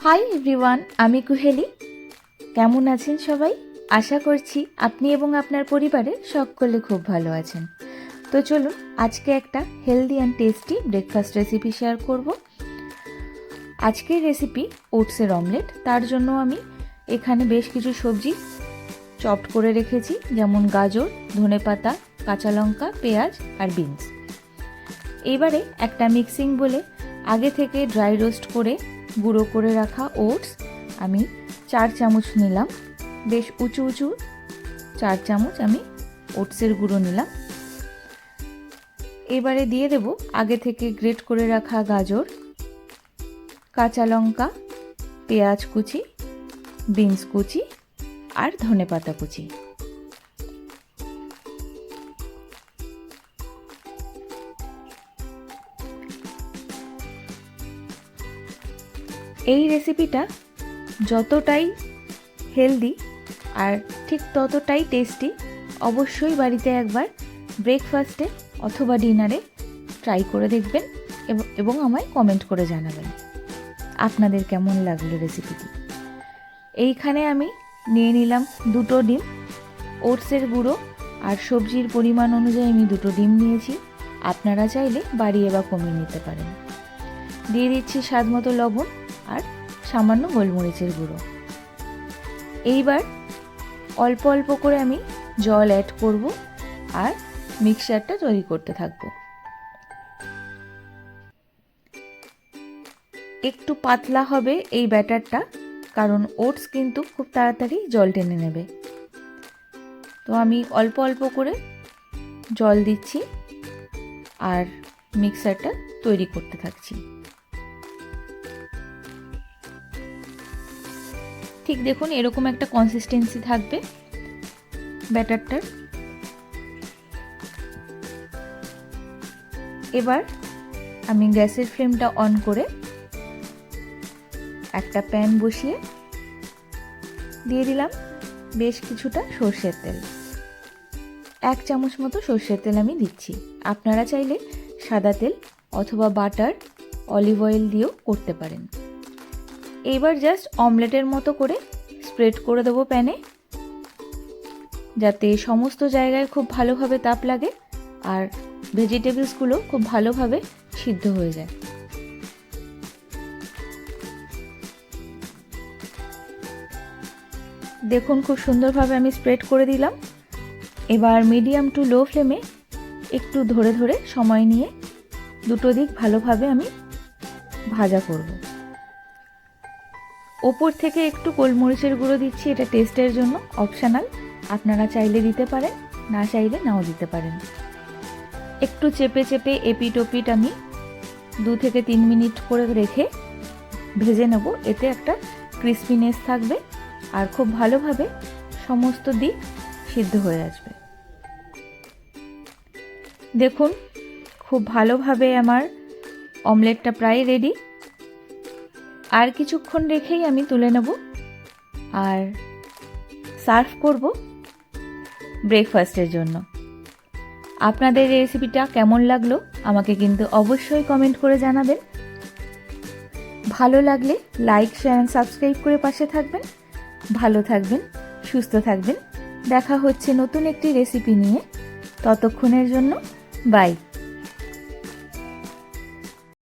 Hi everyone আমি কুহেলি। কেমন আছেন সবাই? আশা করছি আপনি এবং আপনার পরিবারের সকলে খুব ভালো আছেন। তো চলুন, আজকে একটা healthy and tasty breakfast recipe share করব। আজকের রেসিপি ওটসের অমলেট তার জন্য আমি এখানে বেশ কিছু সবজি চপড করে রেখেছি, যেমন গাজর ধনেপাতা কাঁচা লঙ্কা, পেঁয়াজ আর বিনস এবারে একটা মিক্সিং বলে আগে থেকে ড্রাই রোস্ট করে গুঁড়ো করে রাখা ওটস। আমি চার চামচ নিলাম। বেশ উঁচু উঁচু চার চামচ আমি ওটসের গুঁড়ো নিলাম। এবারে দিয়ে দেব আগে থেকে গ্রেট করে রাখা গাজর, কাঁচা লঙ্কা, পেঁয়াজ কুচি, বিনস কুচি আর ধনেপাতা কুচি। এই রেসিপিটা যতটাই হেলদি আর ঠিক ততটাই টেস্টি অবশ্যই বাড়িতে একবার ব্রেকফাস্টে অথবা ডিনারে ট্রাই করে দেখবেন এবং- আমায় কমেন্ট করে জানাবেন। আপনাদের কেমন লাগল রেসিপিটি এইখানে আমি নিয়ে নিলাম দুটো ডিম, ওটসের গুঁড়ো আর সবজির পরিমাণ অনুযায়ী আমি দুটো ডিম নিয়েছি। আপনারা চাইলে বাড়িয়ে বা কমিয়ে নিতে পারেন। দিয়ে দিচ্ছি স্বাদ মতো লবণ আর সামান্য গোলমরিচের গুঁড়ো। এইবার অল্প অল্প করে আমি জল অ্যাড করব আর মিক্সচারটা তৈরি করতে থাকব। একটু পাতলা হবে এই ব্যাটারটা, কারণ ওটস কিন্তু খুব তাড়াতাড়ি জল টেনে নেবে। তো আমি অল্প অল্প করে জল দিচ্ছি আর মিক্সারটা তৈরি করতে থাকছি। ঠিক দেখুন, এরকম একটা কনসিস্টেন্সি থাকবে ব্যাটারটার। এবার আমি গ্যাসের ফ্লেমটা অন করে একটা প্যান বসিয়ে দিয়ে দিলাম বেশ কিছুটা সর্ষের তেল। এক চামচ মতো সর্ষের তেল আমি দিচ্ছি। আপনারা চাইলে সাদা তেল অথবা বাটার, অলিভ অয়েল দিয়েও করতে পারেন। এইবার জাস্ট অমলেটের মতো করে স্প্রেড করে দেবো প্যানে যাতে সমস্ত জায়গায় খুব ভালোভাবে তাপ লাগে আর ভেজিটেবলসগুলো খুব ভালোভাবে সিদ্ধ হয়ে যায়। দেখুন খুব সুন্দরভাবে আমি স্প্রেড করে দিলাম। এবার মিডিয়াম টু লো ফ্লেমে একটু ধরে ধরে সময় নিয়ে দুটো দিক ভালোভাবে আমি ভাজা করব। ওপর থেকে একটু গোলমরিচের গুঁড়ো দিচ্ছি, এটা টেস্টের জন্য অপশানাল আপনারা চাইলে দিতে পারেন, না চাইলে নাও দিতে পারেন। একটু চেপে চেপে এপিট ওপিট আমি দু থেকে তিন মিনিট করে রেখে ভেজে নেব, এতে একটা ক্রিসপিনেস থাকবে আর খুব ভালোভাবে সমস্ত দিক সিদ্ধ হয়ে আসবে। দেখুন, খুব ভালোভাবে আমার অমলেটটা প্রায় রেডি আর কিছুক্ষণ রেখেই আমি তুলে নেব। আর সার্ভ করব ব্রেকফাস্টের জন্য। আপনাদের রেসিপিটা কেমন লাগল আমাকে কিন্তু অবশ্যই কমেন্ট করে জানাবেন। ভালো লাগলে লাইক, শেয়ার অ্যান্ড সাবস্ক্রাইব করে পাশে থাকবেন। ভালো থাকবেন, সুস্থ থাকবেন। দেখা হচ্ছে নতুন একটি রেসিপি নিয়ে। ততক্ষণের জন্য বাই